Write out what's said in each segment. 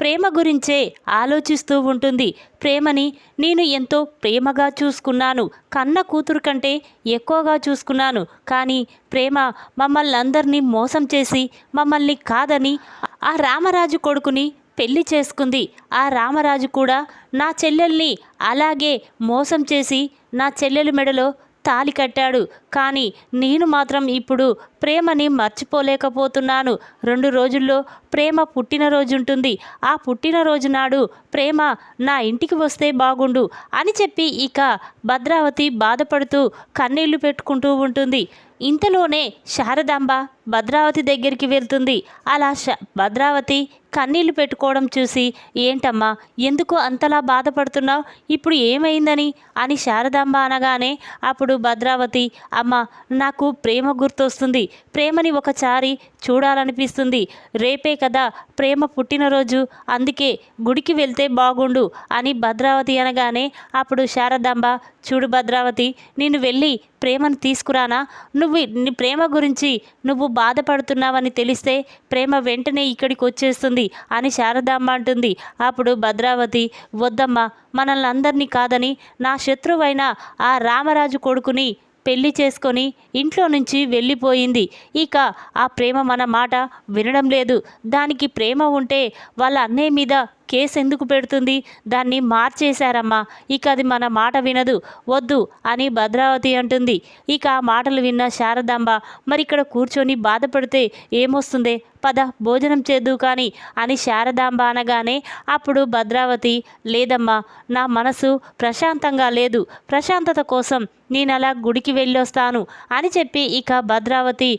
ప్రేమ గురించే ఆలోచిస్తూ ఉంటుంది. ప్రేమని నేను ఎంతో ప్రేమగా చూసుకున్నాను. కన్న కూతురు కంటే ఎక్కువగా చూసుకున్నాను. కానీ ప్రేమ మమ్మల్ని అందరినీ మోసం చేసి మమ్మల్ని కాదని ఆ రామరాజు కొడుకుని పెళ్ళి చేసుకుంది. ఆ రామరాజు కూడా నా చెల్లెల్ని అలాగే మోసం చేసి నా చెల్లెలు మెడలో తాలి కట్టాడు. కానీ నేను మాత్రం ఇప్పుడు ప్రేమని మర్చిపోలేకపోతున్నాను. రెండు రోజుల్లో ప్రేమ పుట్టినరోజు ఉంటుంది. ఆ పుట్టినరోజు నాడు ప్రేమ నా ఇంటికి వస్తే బాగుండు అని చెప్పి ఇక భద్రావతి బాధపడుతూ కన్నీళ్ళు పెట్టుకుంటూ ఉంటుంది. ఇంతలోనే శారదాంబ భద్రావతి దగ్గరికి వెళ్తుంది. అలా శ భద్రావతి కన్నీళ్ళు పెట్టుకోవడం చూసి ఏంటమ్మా ఎందుకు అంతలా బాధపడుతున్నావు? ఇప్పుడు ఏమైందని? అని శారదాంబ అనగానే అప్పుడు భద్రావతి అమ్మ నాకు ప్రేమ గుర్తొస్తుంది. ప్రేమని ఒకసారి చూడాలనిపిస్తుంది. రేపే కదా ప్రేమ పుట్టినరోజు. అందుకే గుడికి వెళ్తే బాగుండు అని భద్రావతి అనగానే అప్పుడు శారదాంబ చూడు భద్రావతి నేను వెళ్ళి ప్రేమను తీసుకురానా? నువ్వు నీ ప్రేమ గురించి నువ్వు బాధపడుతున్నావని తెలిస్తే ప్రేమ వెంటనే ఇక్కడికి వచ్చేస్తుంది అని శారదాంబ అంటుంది. అప్పుడు భద్రావతి వద్దమ్మా మనల్ని అందరినీ కాదని నా శత్రువైన ఆ రామరాజు కొడుకుని పెళ్ళి చేసుకొని ఇంట్లో నుంచి వెళ్ళిపోయింది. ఇక ఆ ప్రేమ మన మాట వినడం లేదు. దానికి ప్రేమ ఉంటే వాళ్ళ అన్నయ్య మీద కేసు ఎందుకు పెడుతుంది? దాన్ని మార్చేశారమ్మా. ఇక అది మన మాట వినదు. వద్దు అని భద్రావతి అంటుంది. ఇక ఆ మాటలు విన్న శారదాంబ మరి ఇక్కడ కూర్చొని బాధపడితే ఏమొస్తుందే? పద భోజనం చేద్దు కానీ అని శారదాంబ అనగానే అప్పుడు భద్రావతి లేదమ్మా నా మనసు ప్రశాంతంగా లేదు. ప్రశాంతత కోసం నేను అలా గుడికి వెళ్ళొస్తాను అని చెప్పి ఇక భద్రావతి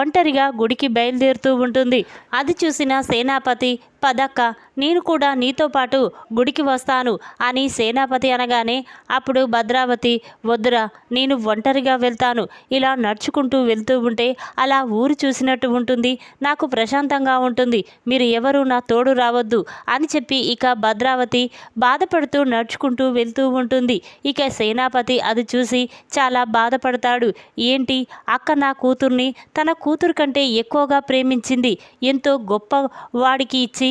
ఒంటరిగా గుడికి బయలుదేరుతూ ఉంటుంది. అది చూసిన సేనాపతి పదక్క నేను కూడా నీతో పాటు గుడికి వస్తాను అని సేనాపతి అనగానే అప్పుడు భద్రావతి వద్దురా నేను ఒంటరిగా వెళ్తాను. ఇలా నడుచుకుంటూ వెళ్తూ ఉంటే అలా ఊరు చూసినట్టు ఉంటుంది నాకు ప్రశాంతంగా ఉంటుంది. మీరు ఎవరు నా తోడు రావద్దు అని చెప్పి ఇక భద్రావతి బాధపడుతూ నడుచుకుంటూ వెళ్తూ ఉంటుంది. ఇక సేనాపతి అది చూసి చాలా బాధపడతాడు. ఏంటి? అక్క నా కూతుర్ని తన కూతురు కంటే ఎక్కువగా ప్రేమించింది. ఎంతో గొప్ప వాడికి ఇచ్చి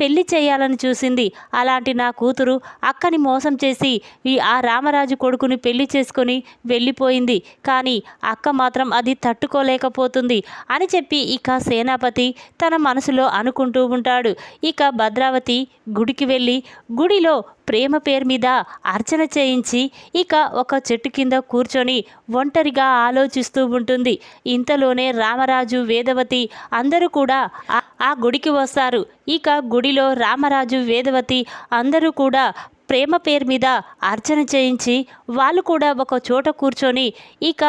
పెళ్ళి చేయాలని చూసింది. అలాంటి నా కూతురు అక్కని మోసం చేసి ఈ ఆ రామరాజు కొడుకుని పెళ్ళి చేసుకొని వెళ్ళిపోయింది. కానీ అక్క మాత్రం అది తట్టుకోలేకపోతుంది అని చెప్పి ఇక సేనాపతి తన మనసులో అనుకుంటూ ఉంటాడు. ఇక భద్రావతి గుడికి వెళ్ళి గుడిలో ప్రేమ పేరు మీద అర్చన చేయించి ఇక ఒక చెట్టు కింద కూర్చొని ఒంటరిగా ఆలోచిస్తూ ఉంటుంది. ఇంతలోనే రామరాజు వేదవతి అందరూ కూడా ఆ- గుడికి వస్తారు. ఇక గుడి గుడిలో రామరాజు వేదవతి అందరూ కూడా ప్రేమ పేరు మీద అర్చన చేయించి వాళ్ళు కూడా ఒక చోట కూర్చొని ఇక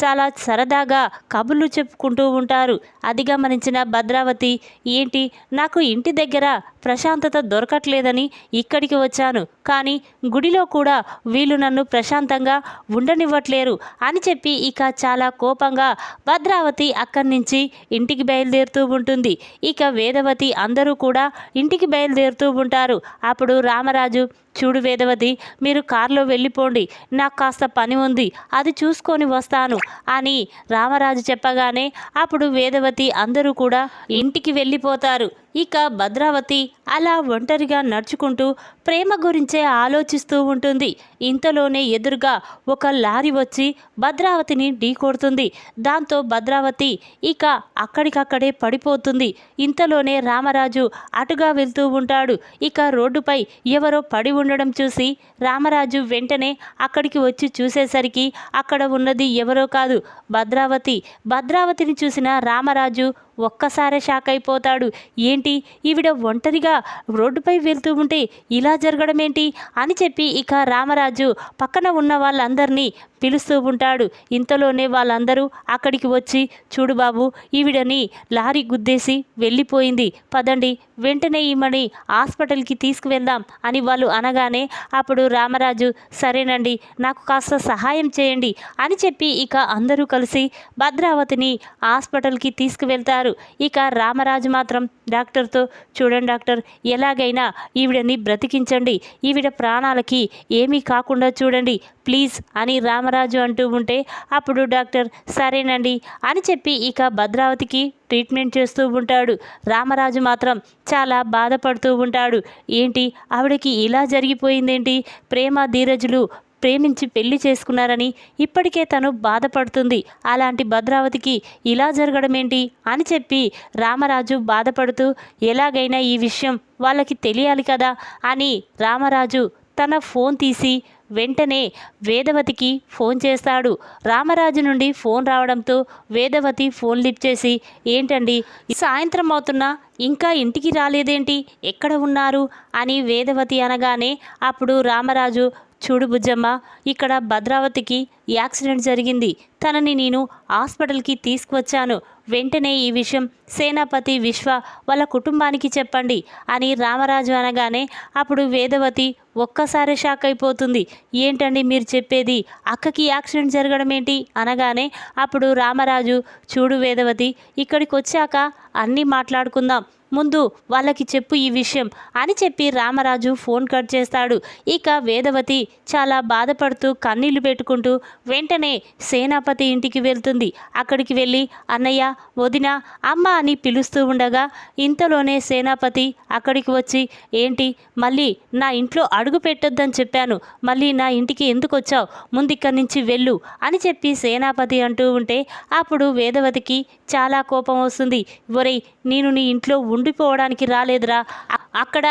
చాలా సరదాగా కబుర్లు చెప్పుకుంటూ ఉంటారు. అది గమనించిన భద్రావతి ఏంటి నాకు ఇంటి దగ్గర ప్రశాంతత దొరకట్లేదని ఇక్కడికి వచ్చాను. కానీ గుడిలో కూడా వీళ్ళు నన్ను ప్రశాంతంగా ఉండనివ్వట్లేరు అని చెప్పి ఇక చాలా కోపంగా భద్రావతి అక్కడి నుంచి ఇంటికి బయలుదేరుతూ ఉంటుంది. ఇక వేదవతి అందరూ కూడా ఇంటికి బయలుదేరుతూ ఉంటారు. అప్పుడు రామరాజు చూడు వేదవతి మీరు కారులో వెళ్ళిపోండి. నాకు కాస్త పని ఉంది అది చూసుకొని వస్తాను అని రామరాజు చెప్పగానే అప్పుడు వేదవతి అందరూ కూడా ఇంటికి వెళ్ళిపోతారు. ఇక భద్రావతి అలా ఒంటరిగా నడుచుకుంటూ ప్రేమ గురించే ఆలోచిస్తూ ఉంటుంది. ఇంతలోనే ఎదురుగా ఒక లారీ వచ్చి భద్రావతిని ఢీకొడుతుంది దాంతో భద్రావతి ఇక అక్కడికక్కడే పడిపోతుంది. ఇంతలోనే రామరాజు అటుగా వెళ్తూ ఉంటాడు. ఇక రోడ్డుపై ఎవరో పడి ఉండడం చూసి రామరాజు వెంటనే అక్కడికి వచ్చి చూసేసరికి అక్కడ ఉన్నది ఎవరో కాదు. భద్రావతి. భద్రావతిని చూసిన రామరాజు ఒక్కసారే షాక్ అయిపోతాడు. ఏంటి? ఈవిడ ఒంటరిగా రోడ్డుపై వెళ్తూ ఉంటే ఇలా జరగడం ఏంటి అని చెప్పి ఇక రామరాజు పక్కన ఉన్న వాళ్ళందరినీ పిలుస్తూ ఉంటాడు. ఇంతలోనే వాళ్ళందరూ అక్కడికి వచ్చి చూడు బాబు ఈవిడని లారీ గుద్దేసి వెళ్ళిపోయింది. పదండి వెంటనే ఈమెని హాస్పిటల్కి తీసుకువెళ్దాం అని వాళ్ళు అనగానే అప్పుడు రామరాజు సరేనండి నాకు కాస్త సహాయం చేయండి అని చెప్పి ఇక అందరూ కలిసి భద్రావతిని హాస్పిటల్కి తీసుకువెళ్తారు. ఇక రామరాజు మాత్రం డాక్టర్తో చూడండి డాక్టర్ ఎలాగైనా ఈవిడని బ్రతికించండి. ఈవిడ ప్రాణాలకి ఏమీ కాకుండా చూడండి ప్లీజ్ అని రామరాజు అంటూ ఉంటే అప్పుడు డాక్టర్ సరేనండి అని చెప్పి ఇక భద్రావతికి ట్రీట్మెంట్ చేస్తూ ఉంటాడు. రామరాజు మాత్రం చాలా బాధపడుతూ ఉంటాడు. ఏంటి ఆవిడకి ఇలా జరిగిపోయిందేంటి? ప్రేమ ధీరజులు ప్రేమించి పెళ్ళి చేసుకున్నారని ఇప్పటికే తను బాధపడుతుంది. అలాంటి భద్రావతికి ఇలా జరగడం ఏంటి అని చెప్పి రామరాజు బాధపడుతూ ఎలాగైనా ఈ విషయం వాళ్ళకి తెలియాలి కదా అని రామరాజు తన ఫోన్ తీసి వెంటనే వేదవతికి ఫోన్ చేస్తాడు. రామరాజు నుండి ఫోన్ రావడంతో వేదవతి ఫోన్ లిఫ్ట్ చేసి ఏంటండి సాయంత్రం అవుతున్నా ఇంకా ఇంటికి రాలేదేంటి? ఎక్కడ ఉన్నారు? అని వేదవతి అనగానే అప్పుడు రామరాజు చూడు బుజ్జమ్మ ఇక్కడ భద్రావతికి యాక్సిడెంట్ జరిగింది. తనని నేను హాస్పిటల్కి తీసుకువచ్చాను. వెంటనే ఈ విషయం సేనాపతి విశ్వ వాళ్ళ కుటుంబానికి చెప్పండి అని రామరాజు అనగానే అప్పుడు వేదవతి ఒక్కసారి షాక్ అయిపోతుంది. ఏంటండి మీరు చెప్పేది? అక్కకి యాక్సిడెంట్ జరగడం ఏంటి? అనగానే అప్పుడు రామరాజు చూడు వేదవతి ఇక్కడికి వచ్చాక అన్నీ మాట్లాడుకుందాం. ముందు వాళ్ళకి చెప్పు ఈ విషయం అని చెప్పి రామరాజు ఫోన్ కట్ చేస్తాడు. ఇక వేదవతి చాలా బాధపడుతూ కన్నీళ్ళు పెట్టుకుంటూ వెంటనే సేనాపతి ఇంటికి వెళ్తుంది. అక్కడికి వెళ్ళి అన్నయ్య వదిన అమ్మ అని పిలుస్తూ ఉండగా ఇంతలోనే సేనాపతి అక్కడికి వచ్చి ఏంటి మళ్ళీ నా ఇంట్లో అడుగు పెట్టొద్దని చెప్పాను. మళ్ళీ నా ఇంటికి ఎందుకు వచ్చావు? ముందు ఇక్కడి నుంచి వెళ్ళు అని చెప్పి సేనాపతి అంటూ ఉంటే అప్పుడు వేదవతికి చాలా కోపం వస్తుంది. ఒరేయ్ నేను నీ ఇంట్లో ఉండిపోవడానికి రాలేదురా. అక్కడ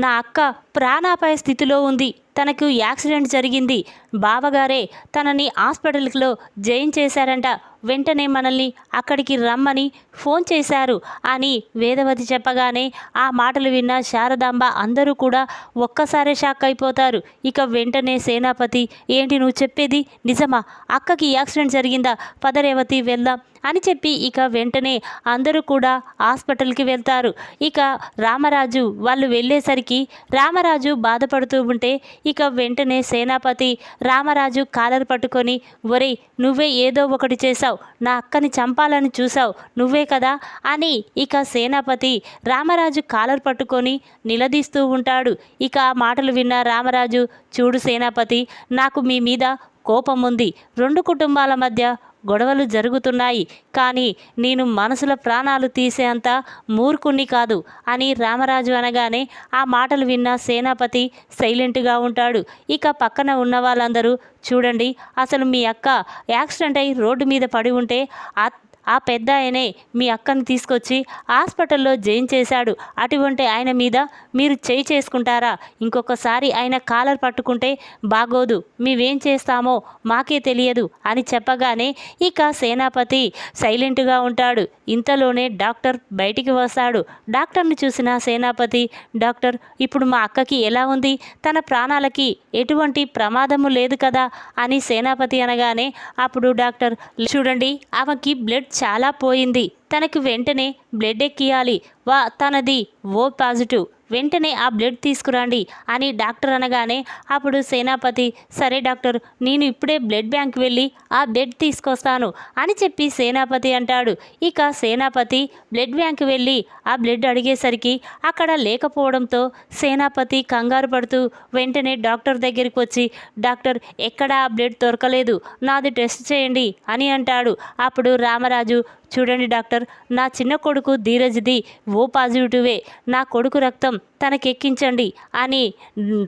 నా అక్క ప్రాణాపాయ స్థితిలో ఉంది. తనకు యాక్సిడెంట్ జరిగింది. బావగారే తనని హాస్పిటల్లో జైన్ చేశారంట. వెంటనే మనల్ని అక్కడికి రమ్మని ఫోన్ చేశారు అని వేదవతి చెప్పగానే ఆ మాటలు విన్న శారదాంబ అందరూ కూడా ఒక్కసారే షాక్ అయిపోతారు. ఇక వెంటనే సేనాపతి ఏంటి నువ్వు చెప్పేది నిజమా? అక్కకి యాక్సిడెంట్ జరిగిందా? పదరేవతి వెళ్దాం. అని చెప్పి ఇక వెంటనే అందరూ కూడా హాస్పిటల్కి వెళ్తారు. ఇక రామరాజు వాళ్ళు వెళ్ళేసరికి రామరాజు బాధపడుతూ ఉంటే ఇక వెంటనే సేనాపతి రామరాజు కాలర్ పట్టుకొని ఒరేయ్ నువ్వే ఏదో ఒకటి చేశావు. నా అక్కని చంపాలని చూసావు నువ్వే కదా అని ఇక సేనాపతి రామరాజు కాలర్ పట్టుకొని నిలదీస్తూ ఉంటాడు. ఇక ఆ మాటలు విన్న రామరాజు చూడు సేనాపతి నాకు మీ మీద కోపం ఉంది రెండు కుటుంబాల మధ్య గొడవలు జరుగుతున్నాయి. కానీ నేను మనసుల ప్రాణాలు తీసేంత మూర్ఖుణ్ణి కాదు అని రామరాజు అనగానే ఆ మాటలు విన్న సేనాపతి సైలెంట్గా ఉంటాడు. ఇక పక్కన ఉన్న వాళ్ళందరూ చూడండి అసలు మీ అక్క యాక్సిడెంట్ అయి రోడ్డు మీద పడి ఉంటే ఆ పెద్ద ఆయనే మీ అక్కను తీసుకొచ్చి హాస్పిటల్లో జైన్ చేశాడు. అటువంటి ఆయన మీద మీరు చేయి చేసుకుంటారా? ఇంకొకసారి ఆయన కాలర్ పట్టుకుంటే బాగోదు. మేమేం చేస్తామో మాకే తెలియదు అని చెప్పగానే ఇక సేనాపతి సైలెంట్గా ఉంటాడు. ఇంతలోనే డాక్టర్ బయటికి వస్తాడు. డాక్టర్ని చూసిన సేనాపతి డాక్టర్ ఇప్పుడు మా అక్కకి ఎలా ఉంది? తన ప్రాణాలకి ఎటువంటి ప్రమాదము లేదు కదా? అని సేనాపతి అనగానే అప్పుడు డాక్టర్ చూడండి ఆమెకి బ్లడ్ చాలా పోయింది. తనకు వెంటనే బ్లడ్ ఎక్కియాలి. వా తనది ఓ పాజిటివ్. వెంటనే ఆ బ్లడ్ తీసుకురండి అని డాక్టర్ అనగానే అప్పుడు సేనాపతి సరే డాక్టర్ నేను ఇప్పుడే బ్లడ్ బ్యాంక్ వెళ్ళి ఆ బ్లడ్ తీసుకొస్తాను అని చెప్పి సేనాపతి అంటాడు. ఇక సేనాపతి బ్లడ్ బ్యాంక్ వెళ్ళి ఆ బ్లడ్ అడిగేసరికి అక్కడ లేకపోవడంతో సేనాపతి కంగారు పడుతూ వెంటనే డాక్టర్ దగ్గరికి వచ్చి డాక్టర్ ఎక్కడా ఆ బ్లడ్ దొరకలేదు నాది టెస్ట్ చేయండి అని అంటాడు. అప్పుడు రామరాజు చూడండి డాక్టర్ నా చిన్న కొడుకు ధీరజ్ది ఓ పాజిటివే నా కొడుకు రక్తం తనకెక్కించండి అని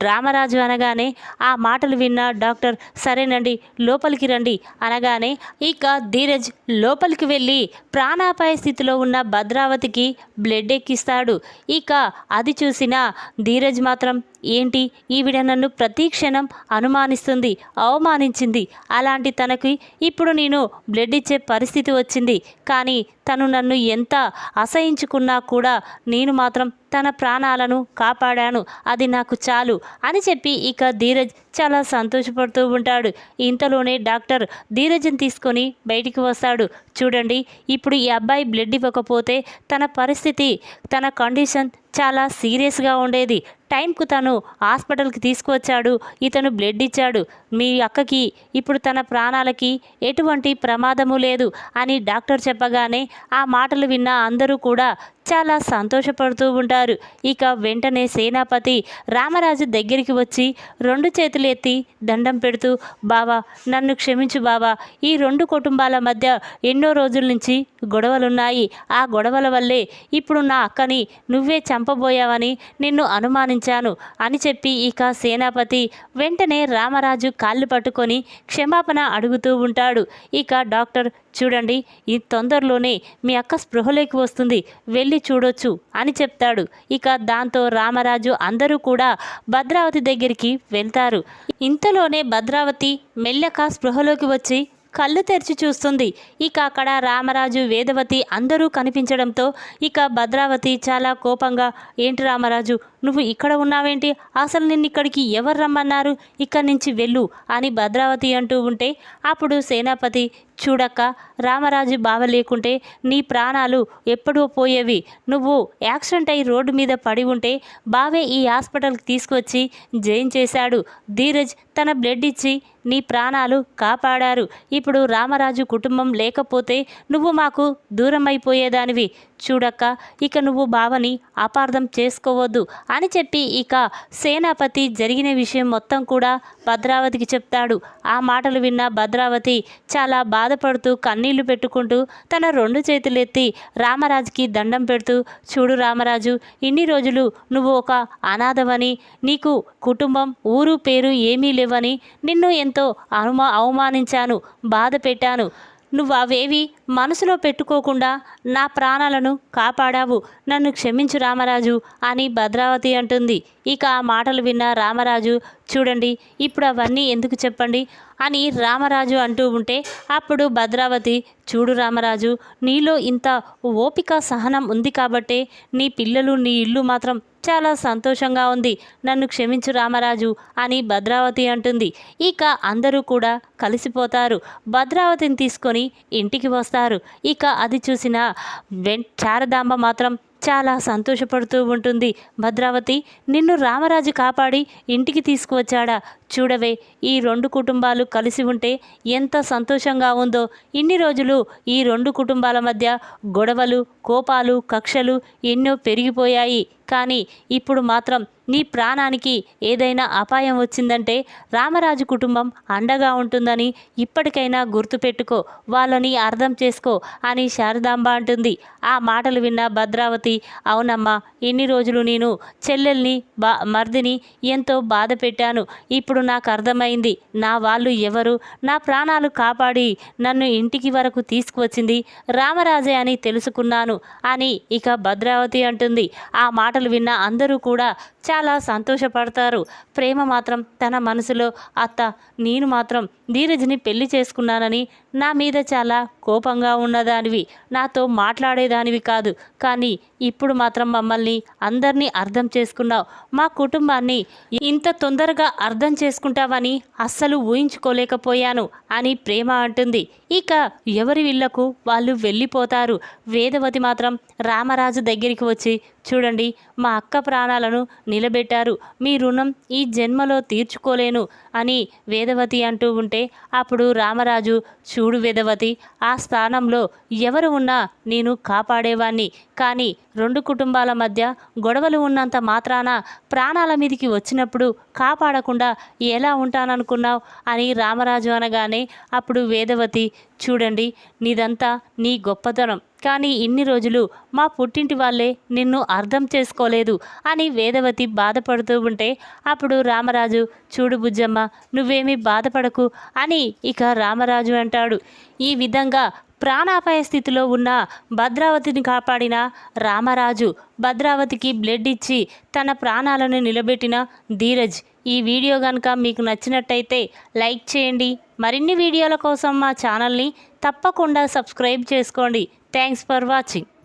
రామరాజు అనగానే ఆ మాటలు విన్న డాక్టర్ సరేనండి లోపలికి రండి అనగానే ఇక ధీరజ్ లోపలికి వెళ్ళి ప్రాణాపాయ స్థితిలో ఉన్న భద్రావతికి బ్లడ్ ఎక్కిస్తాడు. ఇక అది చూసిన ధీరజ్ మాత్రం ఏంటి? ఈవిడ నన్ను ప్రతి క్షణం అనుమానిస్తుంది అవమానించింది. అలాంటి తనకి ఇప్పుడు నేను బ్లడ్ ఇచ్చే పరిస్థితి వచ్చింది. కానీ తను నన్ను ఎంత అసహించుకున్నా కూడా నేను మాత్రం తన ప్రాణాలను కాపాడాను. అది నాకు చాలు అని చెప్పి ఇక ధీరజ్ చాలా సంతోషపడుతూ ఉంటాడు. ఇంతలోనే డాక్టర్ ధీరజ్ని తీసుకొని బయటికి వస్తాడు. చూడండి ఇప్పుడు ఈ అబ్బాయి బ్లడ్ ఇవ్వకపోతే తన పరిస్థితి తన కండిషన్ చాలా సీరియస్గా ఉండేది. టైంకు తను హాస్పిటల్కి తీసుకువచ్చాడు. ఇతను బ్లడ్ ఇచ్చాడు. మీ అక్కకి ఇప్పుడు తన ప్రాణాలకి ఎటువంటి ప్రమాదము లేదు అని డాక్టర్ చెప్పగానే ఆ మాటలు విన్న అందరూ కూడా చాలా సంతోషపడుతూ ఉంటారు. ఇక వెంటనే సేనాపతి రామరాజు దగ్గరికి వచ్చి రెండు చేతులు ఎత్తి దండం పెడుతూ బావా నన్ను క్షమించు బావా. ఈ రెండు కుటుంబాల మధ్య ఎన్నో రోజుల నుంచి గొడవలున్నాయి. ఆ గొడవల వల్లే ఇప్పుడు నా అక్కని నువ్వే చంపబోయావని నిన్ను అనుమానించాను అని చెప్పి ఇక సేనాపతి వెంటనే రామరాజు కాళ్ళు పట్టుకొని క్షమాపణ అడుగుతూ ఉంటాడు. ఇక డాక్టర్ చూడండి ఈ తొందరలోనే మీ అక్క స్పృహలోకి వస్తుంది. వెళ్ళి చూడొచ్చు అని చెప్తాడు. ఇక దాంతో రామరాజు అందరూ కూడా భద్రావతి దగ్గరికి వెళ్తారు. ఇంతలోనే భద్రావతి మెల్లక స్పృహలోకి వచ్చి కళ్ళు తెరిచి చూస్తుంది. ఇక అక్కడ రామరాజు వేదవతి అందరూ కనిపించడంతో ఇక భద్రావతి చాలా కోపంగా ఏంటి రామరాజు నువ్వు ఇక్కడ ఉన్నావేంటి? అసలు నిన్ను ఇక్కడికి ఎవరు రమ్మన్నారు? ఇక్కడి నుంచి వెళ్ళు అని భద్రావతి అంటూ ఉంటే అప్పుడు సేనాపతి చూడక్క రామరాజు బావ లేకుంటే నీ ప్రాణాలు ఎప్పుడో పోయేవి. నువ్వు యాక్సిడెంట్ అయి రోడ్డు మీద పడి ఉంటే బావే ఈ హాస్పిటల్కి తీసుకొచ్చి జైన్ చేశాడు. ధీరజ్ తన బ్లడ్ ఇచ్చి నీ ప్రాణాలు కాపాడారు. ఇప్పుడు రామరాజు కుటుంబం లేకపోతే నువ్వు మాకు దూరం అయిపోయేదానివి చూడక్క ఇక నువ్వు బావని అపార్థం చేసుకోవద్దు అని చెప్పి ఇక సేనాపతి జరిగిన విషయం మొత్తం కూడా భద్రావతికి చెప్తాడు. ఆ మాటలు విన్న భద్రావతి చాలా బాధపడుతూ కన్నీళ్ళు పెట్టుకుంటూ తన రెండు చేతులు ఎత్తి రామరాజుకి దండం పెడుతూ చూడు రామరాజు ఇన్ని రోజులు నువ్వు ఒక అనాథవని నీకు కుటుంబం ఊరు పేరు ఏమీ లేవని నిన్ను ఎంతో అనుమా అవమానించాను బాధ పెట్టాను. నువ్వు అవేవి మనసులో పెట్టుకోకుండా నా ప్రాణాలను కాపాడావు. నన్ను క్షమించు రామరాజు అని భద్రావతి అంటుంది. ఇక ఆ మాటలు విన్న రామరాజు చూడండి ఇప్పుడు అవన్నీ ఎందుకు చెప్పండి? అని రామరాజు అంటూ ఉంటే అప్పుడు భద్రావతి చూడు రామరాజు నీలో ఇంత ఓపిక సహనం ఉంది కాబట్టే నీ పిల్లలు నీ ఇల్లు మాత్రం చాలా సంతోషంగా ఉంది. నన్ను క్షమించు రామరాజు అని భద్రావతి అంటుంది. ఇక అందరూ కూడా కలిసిపోతారు. భద్రావతిని తీసుకొని ఇంటికి వస్తారు. ఇక అది చూసిన వెం శారదాంబ మాత్రం చాలా సంతోషపడుతూ ఉంటుంది. భద్రావతి నిన్ను రామరాజు కాపాడి ఇంటికి తీసుకువచ్చాడా? చూడవే ఈ రెండు కుటుంబాలు కలిసి ఉంటే ఎంత సంతోషంగా ఉందో. ఇన్ని రోజులు ఈ రెండు కుటుంబాల మధ్య గొడవలు కోపాలు కక్షలు ఎన్నో పెరిగిపోయాయి. కానీ ఇప్పుడు మాత్రం నీ ప్రాణానికి ఏదైనా అపాయం వచ్చిందంటే రామరాజు కుటుంబం అండగా ఉంటుందని ఇప్పటికైనా గుర్తుపెట్టుకో వాళ్ళని అర్థం చేసుకో అని శారదాంబ అంటుంది. ఆ మాటలు విన్న భద్రావతి అవునమ్మా ఎన్ని రోజులు నేను చెల్లెల్ని బా మర్దిని ఎంతో బాధ పెట్టాను. ఇప్పుడు నాకు అర్థమైంది. నా వాళ్ళు ఎవరు? నా ప్రాణాలు కాపాడి నన్ను ఇంటికి వరకు తీసుకువచ్చింది రామరాజే అని తెలుసుకున్నాను అని ఇక భద్రావతి అంటుంది. ఆ మాటలు విన్న అందరూ కూడా చాలా సంతోషపడతారు. ప్రేమ మాత్రం తన మనసులో అత్త నేను మాత్రం ధీరజ్ని పెళ్ళి చేసుకున్నానని నా మీద చాలా కోపంగా ఉన్నదానివి. నాతో మాట్లాడేదానివి కాదు. కానీ ఇప్పుడు మాత్రం మమ్మల్ని అందరినీ అర్థం చేసుకున్నావు మా కుటుంబాన్ని ఇంత తొందరగా అర్థం చేసుకుంటావని అస్సలు ఊహించుకోలేకపోయాను అని ప్రేమ అంటుంది. ఇక ఎవరి వీళ్ళకు వాళ్ళు వెళ్ళిపోతారు. వేదవతి మాత్రం రామరాజు దగ్గరికి వచ్చి చూడండి మా అక్క ప్రాణాలను నిలబెట్టారు. మీ రుణం ఈ జన్మలో తీర్చుకోలేను అని వేదవతి అంటూ ఉంటే అప్పుడు రామరాజు చూడు వేదవతి ఆ స్థానంలో ఎవరు ఉన్నా నేను కాపాడేవాణ్ణి. కానీ రెండు కుటుంబాల మధ్య గొడవలు ఉన్నంత మాత్రాన ప్రాణాల మీదికి వచ్చినప్పుడు కాపాడకుండా ఎలా ఉంటాననుకున్నావు అని రామరాజు అనగానే అప్పుడు వేదవతి చూడండి నీదంతా నీ గొప్పతనం. కానీ ఇన్ని రోజులు మా పుట్టింటి వాళ్ళే నిన్ను అర్థం చేసుకోలేదు అని వేదవతి బాధపడుతూ ఉంటే అప్పుడు రామరాజు చూడు బుజ్జమ్మ నువ్వేమీ బాధపడకు అని ఇక రామరాజు అంటాడు. ఈ విధంగా ప్రాణాపాయ స్థితిలో ఉన్న భద్రావతిని కాపాడిన రామరాజు భద్రావతికి బ్లడ్ ఇచ్చి తన ప్రాణాలను నిలబెట్టిన ధీరజ్. ఈ వీడియో కనుక మీకు నచ్చినట్టయితే లైక్ చేయండి. మరిన్ని వీడియోల కోసం మా ఛానల్ని తప్పకుండా సబ్స్క్రైబ్ చేసుకోండి. Thanks for watching.